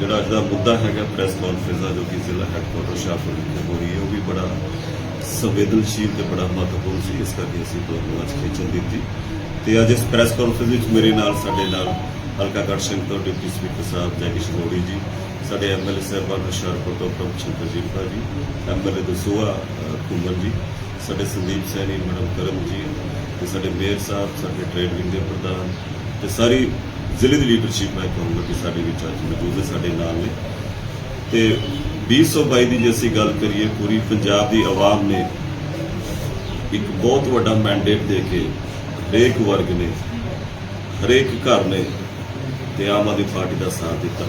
ਜਿਹੜਾ ਅੱਜ ਦਾ ਮੁੱਦਾ ਹੈਗਾ ਪ੍ਰੈਸ ਕਾਨਫਰੰਸ ਦਾ, ਜੋ ਕਿ ਜ਼ਿਲ੍ਹਾ ਹੈੱਡਕੁਆਟਰ ਸ਼ਾਹਪੁਰ ਵਿਖੇ ਹੋ ਰਹੀ ਹੈ, ਉਹ ਵੀ ਬੜਾ ਸੰਵੇਦਨਸ਼ੀਲ ਤੇ ਬੜਾ ਮਹੱਤਵਪੂਰਨ ਸੀ। ਇਸ ਕਰਕੇ ਅਸੀਂ ਤੁਹਾਨੂੰ ਅੱਜ ਖੇਚਲ ਦਿੱਤੀ। ਤੇ ਅੱਜ ਇਸ ਪ੍ਰੈਸ ਕਾਨਫਰੰਸ ਵਿੱਚ ਮੇਰੇ ਨਾਲ ਸਾਡੇ ਨਾਲ ਹਲਕਾ ਗੜ੍ਹ ਸਿੰਘ ਤੋਂ ਡਿਪਟੀ ਸਪੀਕਰ ਸਾਹਿਬ ਜੈ ਕਿਸ਼ਨ ਮੋੜੀ ਜੀ, ਸਾਡੇ ਐਮਐਲਏ ਸਾਹਿਬਾਨ ਹੁਸ਼ਿਆਰਪੁਰ ਤੋਂ ਪ੍ਰਭ ਸ਼ੰਕਰ ਜੀਪਾ ਜੀ ਐਮਐਲਏ ਦਸੂਆ ਕੁਮਰ ਜੀ, ਸਾਡੇ ਸੰਦੀਪ ਸੈਣੀ, ਮੈਡਮ ਕਰਮ ਜੀ, ਤੇ ਸਾਡੇ ਮੇਅਰ ਸਾਹਿਬ, ਸਾਡੇ ਟ੍ਰੇਡ ਵਿੰਗ ਦੇ ਪ੍ਰਧਾਨ ਤੇ ਸਾਰੀ ਜ਼ਿਲ੍ਹੇ ਦੀ ਲੀਡਰਸ਼ਿਪ ਮੈਂ ਕਹੂੰਗਾ ਕਿ ਸਾਡੇ ਵਿੱਚ ਅੱਜ ਮੌਜੂਦ ਹੈ, ਸਾਡੇ ਨਾਲ ਨੇ। ਤੇ 2022 ਦੀ ਜੇ ਅਸੀਂ ਗੱਲ ਕਰੀਏ, ਪੂਰੀ ਪੰਜਾਬ ਦੀ ਆਵਾਮ ਨੇ ਇੱਕ ਬਹੁਤ ਵੱਡਾ ਮੈਂਡੇਟ ਦੇ ਕੇ ਹਰੇਕ ਵਰਗ ਨੇ, ਹਰੇਕ ਘਰ ਨੇ ਤੇ ਆਮ ਆਦਮੀ ਪਾਰਟੀ ਦਾ ਸਾਥ ਦਿੱਤਾ।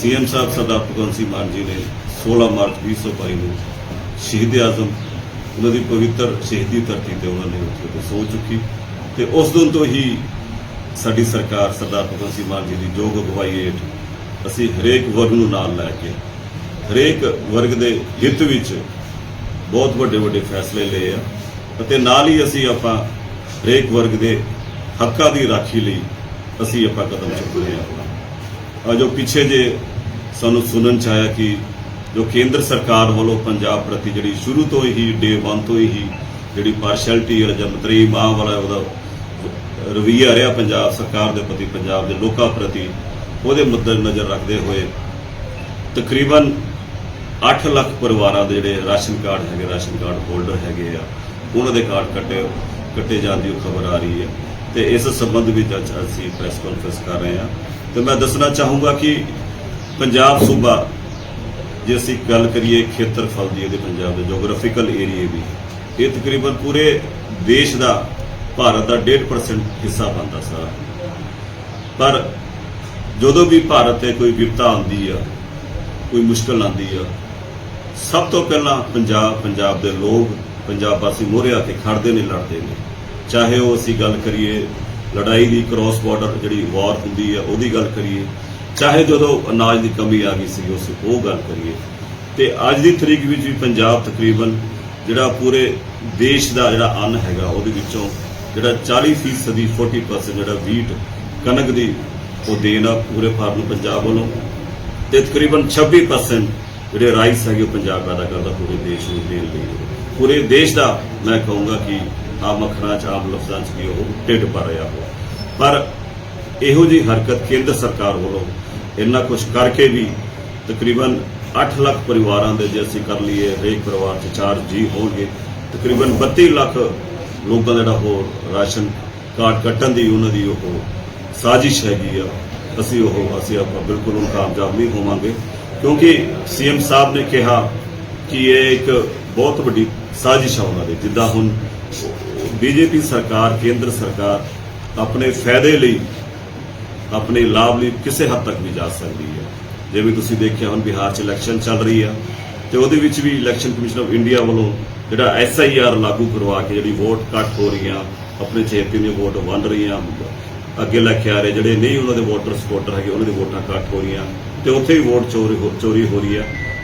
ਸੀਐਮ ਸਾਹਿਬ ਸਰਦਾਰ ਭਗਵੰਤ ਸਿੰਘ ਮਾਨ ਜੀ ਨੇ 16 ਮਾਰਚ 2022 ਨੂੰ ਸ਼ਹੀਦ ਆਜ਼ਮ, ਉਹਨਾਂ ਦੀ ਪਵਿੱਤਰ ਸ਼ਹੀਦੀ ਧਰਤੀ ਤੇ ਉਹਨਾਂ ਨੇ ਉੱਥੇ ਤੇ ਸੋ ਚੁੱਕੀ ਤੇ ਉਸ ਦਿਨ ਤੋਂ ਹੀ ਸਾਡੀ ਸਰਕਾਰ ਸਰਦਾਰ ਭਗਵੰਤ ਸਿੰਘ ਮਾਨ ਜੀ ਦੀ ਯੋਗ ਅਗਵਾਈ ਹੇਠ ਅਸੀਂ ਹਰੇਕ ਵਰਗ ਨੂੰ ਨਾਲ ਲੈ ਕੇ, ਹਰੇਕ ਵਰਗ ਦੇ ਹਿੱਤ ਵਿੱਚ ਬਹੁਤ ਵੱਡੇ ਵੱਡੇ ਫੈਸਲੇ ਲਏ ਆ ਅਤੇ ਨਾਲ ਹੀ ਅਸੀਂ ਆਪਾਂ ਹਰੇਕ ਵਰਗ ਦੇ ਹੱਕਾਂ ਦੀ ਰਾਖੀ ਲਈ ਅਸੀਂ ਆਪਾਂ ਕਦਮ ਚੁੱਕੇ ਆ ਆ ਜੋ ਪਿੱਛੇ ਜੇ ਸਾਨੂੰ ਸੁਣਨ ਚ ਆਇਆ ਕਿ ਜੋ ਕੇਂਦਰ ਸਰਕਾਰ ਵੱਲੋਂ ਪੰਜਾਬ ਪ੍ਰਤੀ ਜਿਹੜੀ ਸ਼ੁਰੂ ਤੋਂ ਹੀ ਡੇ 1 ਤੋਂ ਹੀ ਜਿਹੜੀ ਪਾਰਸ਼ੈਲਿਟੀ ਜਾਂ ਮਤਰੀ ਮਾਂ ਵਾਲਾ ਉਹਦਾ ਰਵਈਆ ਰਿਹਾ ਪੰਜਾਬ ਸਰਕਾਰ ਦੇ ਪ੍ਰਤੀ, ਪੰਜਾਬ ਦੇ ਲੋਕਾਂ ਪ੍ਰਤੀ, ਉਹਦੇ ਮੁੱਦੇ ਨਜ਼ਰ ਰੱਖਦੇ ਹੋਏ ਤਕਰੀਬਨ 8 ਲੱਖ ਪਰਿਵਾਰਾਂ ਦੇ ਜਿਹੜੇ ਰਾਸ਼ਨ ਕਾਰਡ ਹੈਗੇ, ਰਾਸ਼ਨ ਕਾਰਡ ਹੋਲਡਰ ਹੈਗੇ ਆ, ਉਹਨਾਂ ਦੇ ਕਾਰਡ ਕੱਟੇ ਕੱਟੇ ਜਾਣ ਦੀ ਖਬਰ ਆ ਰਹੀ ਹੈ। ਤੇ ਇਸ ਸੰਬੰਧ ਵਿੱਚ ਅੱਜ ਅਸੀਂ ਪ੍ਰੈਸ ਕਾਨਫਰੰਸ ਕਰ ਰਹੇ ਹਾਂ। ਤੇ ਮੈਂ ਦੱਸਣਾ ਚਾਹੂੰਗਾ ਕਿ ਪੰਜਾਬ ਸੂਬਾ, ਜੇ ਅਸੀਂ ਗੱਲ ਕਰੀਏ ਖੇਤਰਫਲ ਦੀ, ਇਹਦੇ ਪੰਜਾਬ ਦੇ ਜੀਓਗ੍ਰਾਫੀਕਲ ਏਰੀਏ ਵੀ ਇਹ ਤਕਰੀਬਨ ਪੂਰੇ ਦੇਸ਼ ਦਾ ਭਾਰਤ ਦਾ 1.5% ਹਿੱਸਾ ਬਣਦਾ ਸਾਰਾ। ਪਰ ਜਦੋਂ ਵੀ ਭਾਰਤ ਤੇ ਕੋਈ ਵਿਪਤਾ ਆਉਂਦੀ ਆ, ਕੋਈ ਮੁਸ਼ਕਲ ਆਉਂਦੀ ਆ, ਸਭ ਤੋਂ ਪਹਿਲਾਂ ਪੰਜਾਬ ਪੰਜਾਬ ਦੇ ਲੋਕ ਪੰਜਾਬ ਵਾਸੀ ਮੋਹਰੇ ਆ ਕੇ ਖੜਦੇ ਨੇ, ਲੜਦੇ ਨੇ। ਚਾਹੇ ਉਹ ਅਸੀਂ ਗੱਲ ਕਰੀਏ ਲੜਾਈ ਦੀ ਕ੍ਰਾਸ ਬਾਰਡਰ ਜਿਹੜੀ ਵਾਰ ਹੁੰਦੀ ਆ, ਉਹਦੀ ਗੱਲ ਕਰੀਏ, ਚਾਹੇ ਜਦੋਂ ਅਨਾਜ ਦੀ ਕਮੀ ਆ ਗਈ ਸੀ, ਉਸ ਉਹ ਗੱਲ ਕਰੀਏ। ਤੇ ਅੱਜ ਦੀ ਤਰੀਕ ਵਿੱਚ ਵੀ ਪੰਜਾਬ ਤਕਰੀਬਨ ਜਿਹੜਾ ਪੂਰੇ ਦੇਸ਼ ਦਾ ਜਿਹੜਾ ਅੰਨ ਹੈਗਾ, ਉਹਦੇ ਵਿੱਚੋਂ ਜਿਹੜਾ 40 ਫੀਸਦੀ ਦੀ 40% ਜਿਹੜਾ ਵੀਟ ਕਣਕ ਦੀ, ਉਹ ਦੇਣ ਆ ਪੂਰੇ ਭਾਰਤ ਨੂੰ, ਪੰਜਾਬ ਵੱਲੋਂ। ਤੇ ਤਕਰੀਬਨ 26% ਜਿਹੜੇ ਰਾਈਸ ਹੈਗੇ, ਉਹ ਪੰਜਾਬ ਪੈਦਾ ਕਰਦਾ, ਪੂਰੇ ਦੇਸ਼ ਨੂੰ ਦੇਣ ਲਈ। ਪੂਰੇ ਦੇਸ਼ ਦਾ ਮੈਂ ਕਹੂੰਗਾ ਕਿ ਆਮ ਅੱਖਰਾਂ ਚ, ਆਮ ਲਫ਼ਜ਼ਾਂ ਚ ਵੀ ਉਹ ਢਿੱਡ ਭਰ ਰਿਹਾ ਹੋ ਪਰ ਇਹੋ ਜੀ ਹਰਕਤ ਕੇਂਦਰ ਸਰਕਾਰ ਵੱਲੋਂ ਇੰਨਾ ਕੁਝ ਕਰਕੇ ਵੀ ਤਕਰੀਬਨ 8 ਲੱਖ ਪਰਿਵਾਰਾਂ ਦੇ ਜੇ ਅਸੀਂ ਕਰ ਲਈਏ, ਹਰੇਕ ਪਰਿਵਾਰ 'ਚ 4 ਜੀ ਹੋਣਗੇ, ਤਕਰੀਬਨ 32 ਲੱਖ ਲੋਕਾਂ ਦਾ ਜਿਹੜਾ ਉਹ ਰਾਸ਼ਨ ਕਾਰਡ ਕੱਟਣ ਦੀ ਉਹਨਾਂ ਦੀ ਉਹ ਸਾਜ਼ਿਸ਼ ਹੈਗੀ ਆ। ਅਸੀਂ ਉਹ, ਅਸੀਂ ਆਪਾਂ ਬਿਲਕੁਲ ਉਹ ਕਾਮਯਾਬ ਨਹੀਂ ਹੋਵਾਂਗੇ। ਕਿਉਂਕਿ ਸੀਐਮ ਸਾਹਿਬ ਨੇ ਕਿਹਾ ਕਿ ਇਹ ਇੱਕ ਬਹੁਤ ਵੱਡੀ ਸਾਜ਼ਿਸ਼ ਆ ਉਹਨਾਂ ਦੀ। ਜਿੱਦਾਂ ਹੁਣ ਬੀਜੇਪੀ ਸਰਕਾਰ, ਕੇਂਦਰ ਸਰਕਾਰ ਆਪਣੇ ਫਾਇਦੇ ਲਈ, ਆਪਣੇ ਲਾਭ ਲਈ ਕਿਸੇ ਹੱਦ ਤੱਕ ਵੀ ਜਾ ਸਕਦੀ ਹੈ। ਜਿਵੇਂ ਤੁਸੀਂ ਦੇਖਿਆ ਹੁਣ ਬਿਹਾਰ 'ਚ ਇਲੈਕਸ਼ਨ ਚੱਲ ਰਹੀ ਆ। ਤੇ ਉਹਦੇ ਵਿੱਚ ਵੀ ਇਲੈਕਸ਼ਨ ਕਮਿਸ਼ਨ ਆਫ ਇੰਡੀਆ ਵੱਲੋਂ ਜਿਹੜਾ ਐਸਆਈਆਰ ਲਾਗੂ ਕਰਵਾ ਕੇ ਜਿਹੜੀ ਵੋਟ ਕੱਟ ਹੋ ਰਹੀਆਂ, ਆਪਣੇ ਚੇਤੇ ਦੀਆਂ ਵੋਟ ਵੰਡ ਰਹੀਆਂ, ਅੱਗੇ ਲੈ ਕੇ ਆ ਰਹੇ, ਜਿਹੜੇ ਨਹੀਂ ਉਹਨਾਂ ਦੇ ਵੋਟਰ ਸਪੋਰਟਰ ਹੈਗੇ, ਉਹਨਾਂ ਦੀ ਵੋਟਾਂ ਕੱਟ ਹੋ ਰਹੀਆਂ ਤੇ ਉੱਥੇ ਵੀ ਵੋਟ ਚੋਰੀ ਹੋ- ਚੋਰੀ ਹੋ ਰਹੀ ਆ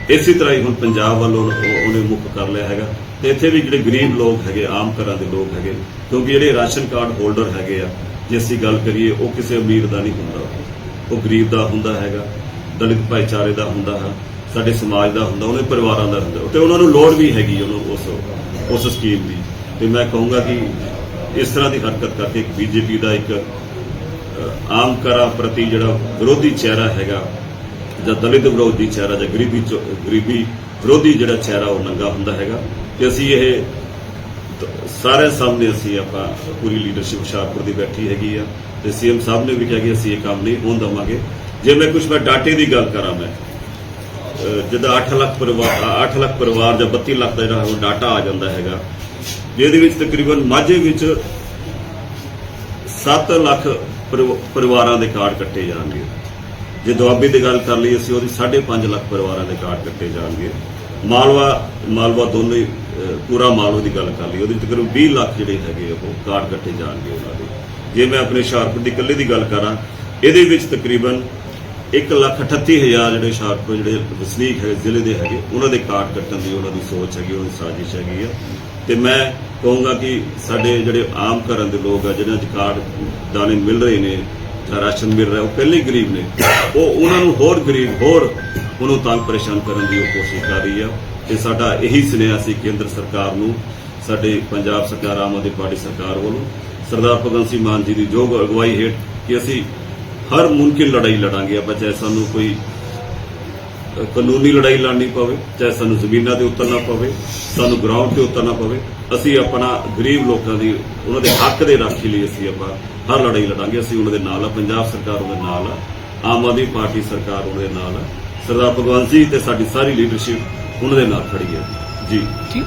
ਇਸੇ ਤਰ੍ਹਾਂ ਹੀ ਹੁਣ ਪੰਜਾਬ ਵੱਲੋਂ ਉਹਨੇ ਮੁੱਖ ਕਰ ਲਿਆ ਹੈਗਾ ਤੇ ਇੱਥੇ ਵੀ ਜਿਹੜੇ ਗਰੀਬ ਲੋਕ ਹੈਗੇ, ਆਮ ਘਰਾਂ ਦੇ ਲੋਕ ਹੈਗੇ, ਕਿਉਂਕਿ ਜਿਹੜੇ ਰਾਸ਼ਨ ਕਾਰਡ ਹੋਲਡਰ ਹੈਗੇ ਆ, ਜੇ ਅਸੀਂ ਗੱਲ ਕਰੀਏ, ਉਹ ਕਿਸੇ ਅਮੀਰ ਦਾ ਨਹੀਂ ਹੁੰਦਾ। ਉਹ ਗਰੀਬ ਦਾ ਹੁੰਦਾ ਹੈਗਾ, ਦਲਿਤ ਭਾਈਚਾਰੇ ਦਾ ਹੁੰਦਾ ਹੈ। ਸਾਡੇ ਸਮਾਜ ਦਾ ਹੁੰਦਾ, ਉਹਦੇ ਪਰਿਵਾਰਾਂ ਦਾ ਹੁੰਦਾ। ਤੇ ਉਹਨਾਂ ਨੂੰ ਲੋੜ ਵੀ ਹੈਗੀ ਉਹਨੂੰ ਉਸ ਉਸ ਸਕੀਮ ਦੀ। ਤੇ ਮੈਂ ਕਹੂੰਗਾ ਕਿ ਇਸ ਤਰ੍ਹਾਂ ਦੀ ਹਰਕਤ ਕਰਕੇ ਬੀਜੇਪੀ ਦਾ ਇੱਕ ਆਮ ਕਰਾਂ ਪ੍ਰਤੀ ਜਿਹੜਾ ਵਿਰੋਧੀ ਚਿਹਰਾ ਹੈਗਾ, ਜਾਂ ਦਲਿਤ ਵਿਰੋਧੀ ਚਿਹਰਾ ਜਾਂ ਗਰੀਬੀ ਗਰੀਬੀ ਵਿਰੋਧੀ ਜਿਹੜਾ ਚਿਹਰਾ ਉਹ ਨੰਗਾ ਹੁੰਦਾ ਹੈਗਾ। ਤੇ ਅਸੀਂ ਇਹ ਤ- ਸਾਰਿਆਂ ਸਾਹਮਣੇ ਅਸੀਂ ਆਪਾਂ ਪੂਰੀ ਲੀਡਰਸ਼ਿਪ ਹੁਸ਼ਿਆਰਪੁਰ ਦੀ ਬੈਠੀ ਹੈਗੀ ਆ। ਤੇ ਸੀਐਮ ਸਾਹਿਬ ਨੇ ਵੀ ਕਿਹਾ ਕਿ ਅਸੀਂ ਇਹ ਕੰਮ ਨਹੀਂ ਹੋਣ ਦਵਾਂਗੇ। ਜੇ ਮੈਂ ਕੁਝ ਮੈਂ ਡਾਟੇ ਦੀ ਗੱਲ ਕਰਾਂ ਮੈਂ ਅਹ ਜਿੱਦਾਂ 8 ਲੱਖ ਪਰਿਵਾਰ 8 ਲੱਖ ਪਰਿਵਾਰ ਜਾਂ 32 ਲੱਖ ਦਾ ਜਿਹੜਾ ਉਹ ਡਾਟਾ ਆ ਜਾਂਦਾ ਹੈਗਾ ਜਿਹਦੇ ਵਿੱਚ ਤਕਰੀਬਨ ਮਾਝੇ ਵਿੱਚ 7 ਲੱਖ ਪਰਿਵ- ਪਰਿਵਾਰਾਂ ਦੇ ਕਾਰਡ ਕੱਟੇ ਜਾਣਗੇ। ਜੇ ਦੁਆਬੇ ਦੀ ਗੱਲ ਕਰ ਲਈ ਅਸੀਂ ਉਹਦੀ 5.5 ਲੱਖ ਪਰਿਵਾਰਾਂ ਦੇ ਕਾਰਡ ਕੱਟੇ ਜਾਣਗੇ। ਮਾਲਵਾ ਮਾਲਵਾ ਦੋਨੇ ਹੀ, ਪੂਰਾ ਮਾਲਵਾ ਦੀ ਗੱਲ ਕਰ ਲਈ ਉਹਦੇ ਤਕਰੀਬਨ 20 ਲੱਖ ਜਿਹੜੇ ਹੈਗੇ ਉਹ ਕਾਰਡ ਕੱਟੇ ਜਾਣਗੇ ਉਹਨਾਂ ਦੇ। ਜੇ ਮੈਂ ਆਪਣੇ ਹੁਸ਼ਿਆਰਪੁਰ ਦੀ ਇਕੱਲੇ ਦੀ ਗੱਲ ਕਰਾਂ ਇਹਦੇ ਵਿੱਚ ਤਕਰੀਬਨ 1 ਲੱਖ 38 ਹਜ਼ਾਰ ਜਿਹੜੇ ਹੁਸ਼ਿਆਰਪੁਰ ਜਿਹੜੇ ਵਸਨੀਕ ਹੈ ਜ਼ਿਲ੍ਹੇ ਦੇ ਹੈਗੇ, ਉਹਨਾਂ ਦੇ ਕਾਰਡ ਕੱਟਣ ਦੀ ਉਹਨਾਂ ਦੀ ਸੋਚ ਹੈਗੀ, ਉਹਨਾਂ ਦੀ ਸਾਜ਼ਿਸ਼ ਹੈਗੀ ਆ। ਤੇ ਮੈਂ ਕਹੂੰਗਾ ਕਿ ਸਾਡੇ ਜਿਹੜੇ ਆਮ ਘਰਾਂ ਦੇ ਲੋਕ ਆ, ਜਿਹਨਾਂ 'ਚ ਕਾਰਡ ਦਾਣੇ ਮਿਲ ਰਹੇ ਨੇ, ਜਾਂ ਰਾਸ਼ਨ ਮਿਲ ਰਿਹਾ, ਉਹ ਪਹਿਲੇ ਗਰੀਬ ਨੇ। ਉਹ ਉਹਨਾਂ ਨੂੰ ਹੋਰ ਗਰੀਬ, ਹੋਰ ਉਹਨੂੰ ਤੰਗ ਪਰੇਸ਼ਾਨ ਕਰਨ ਦੀ ਉਹ ਕੋਸ਼ਿਸ਼ ਕਰ ਰਹੀ ਆ। ਤੇ ਸਾਡਾ ਇਹੀ ਸੁਨੇਹਾ ਸੀ ਕੇਂਦਰ ਸਰਕਾਰ ਨੂੰ, ਸਾਡੇ ਪੰਜਾਬ ਸਰਕਾਰ, ਆਮ ਆਦਮੀ ਪਾਰਟੀ ਸਰਕਾਰ ਵੱਲੋਂ ਸਰਦਾਰ ਭਗਵੰਤ ਸਿੰਘ ਮਾਨ ਜੀ ਦੀ ਜੋ ਅਗਵਾਈ ਹੇਠ ਕਿ ਅਸੀਂ ਹਰ ਮੁਮਕਿਨ ਲੜਾਈ ਲੜਾਂਗੇ ਆਪਾਂ, ਚਾਹੇ ਸਾਨੂੰ ਕੋਈ ਕਾਨੂੰਨੀ ਲੜਾਈ ਲੜਨੀ ਪਵੇ, ਚਾਹੇ ਸਾਨੂੰ ਜ਼ਮੀਨਾਂ ਤੇ ਉਤਰਨਾ ਪਵੇ, ਸਾਨੂੰ ਗਰਾਊਂਡ ਤੇ ਉਤਰਨਾ ਪਵੇ, ਅਸੀਂ ਆਪਣਾ ਗਰੀਬ ਲੋਕਾਂ ਦੀ, ਉਹਨਾਂ ਦੇ ਹੱਕ ਦੇ ਰਾਖੀ ਲਈ ਅਸੀਂ ਆਪਾਂ ਹਰ ਲੜਾਈ ਲੜਾਂਗੇ, ਅਸੀਂ ਉਹਨਾਂ ਦੇ ਨਾਲ ਆ, ਪੰਜਾਬ ਸਰਕਾਰ ਉਹਨਾਂ ਦੇ ਨਾਲ ਆ, ਆਮ ਆਦਮੀ ਪਾਰਟੀ ਸਰਕਾਰ ਉਹਨਾਂ ਦੇ ਨਾਲ ਆ। ਸਰਦਾਰ ਭਗਵੰਤ ਸਿੰਘ ਤੇ ਸਾਡੀ ਸਾਰੀ ਲੀਡਰਸ਼ਿਪ ਉਹਨਾਂ ਦੇ ਨਾਲ ਖੜੀ ਹੈ। ਜੀ। ਠੀਕ